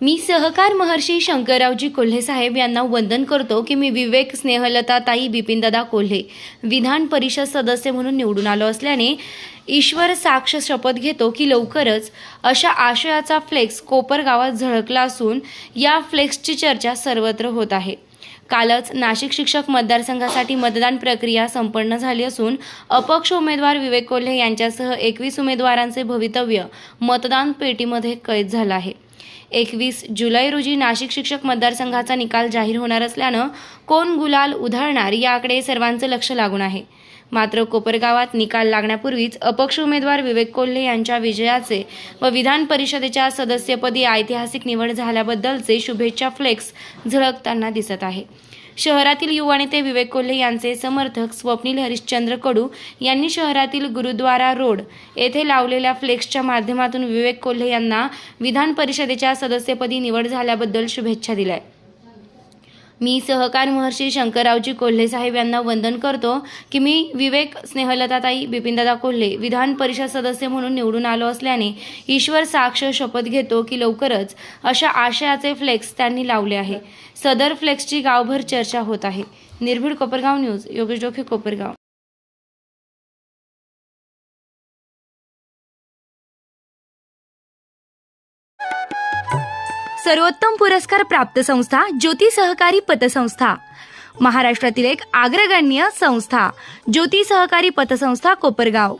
मी सहकार महर्षी शंकररावजी कोल्हे साहेब यांना वंदन करतो की मी विवेक स्नेहलता ताई बिपिनदादा कोल्हे विधान परिषद सदस्य म्हणून निवडून आलो असल्याने ईश्वर साक्ष शपथ घेतो की लवकरच अशा आशयाचा फ्लेक्स कोपर गावात झळकला असून या फ्लेक्सची चर्चा सर्वत्र होत आहे. कालच नाशिक शिक्षक मतदारसंघासाठी मतदान प्रक्रिया संपन्न झाली असून अपक्ष उमेदवार विवेक कोल्हे यांच्यासह एकवीस उमेदवारांचे भवितव्य मतदान पेटीमध्ये कैद झालं आहे. एकवीस जुलै रोजी नाशिक शिक्षक मतदारसंघाचा निकाल जाहीर होणार असल्यानं कोण गुलाल उधळणार याकडे सर्वांचं लक्ष लागून आहे. मात्र कोपरगावात निकाल लागण्यापूर्वीच अपक्ष उमेदवार विवेक कोल्हे यांच्या विजयाचे व विधान परिषदेच्या सदस्यपदी ऐतिहासिक निवड झाल्याबद्दलचे शुभेच्छा फ्लेक्स झळकताना दिसत आहे. शहरातील युवा नेते विवेक कोल्हे यांचे समर्थक स्वप्नील हरिश्चंद्र कडू यांनी शहरातील गुरुद्वारा रोड येथे लावलेल्या फ्लेक्सच्या माध्यमातून विवेक कोल्हे यांना विधान परिषदेच्या सदस्यपदी निवड झाल्याबद्दल शुभेच्छा दिल्या मी सहकार महर्षी शंकररावजी कोल्हे साहेब यांना वंदन करतो की मी विवेक स्नेहलताताई बिपिनदादा कोल्हे विधान परिषद सदस्य म्हणून निवडून आलो असल्याने ईश्वर साक्ष शपथ घेतो की लवकरच अशा आशयाचे फ्लेक्स त्यांनी लावले आहे. सदर फ्लेक्सची गावभर चर्चा होत आहे. निर्भीड कोपरगाव न्यूज योगेश डोखे कोपरगाव. सर्वोत्तम पुरस्कार प्राप्त संस्था ज्योती सहकारी पतसंस्था. महाराष्ट्रातील एक अग्रगण्य संस्था ज्योती सहकारी पतसंस्था कोपरगाव.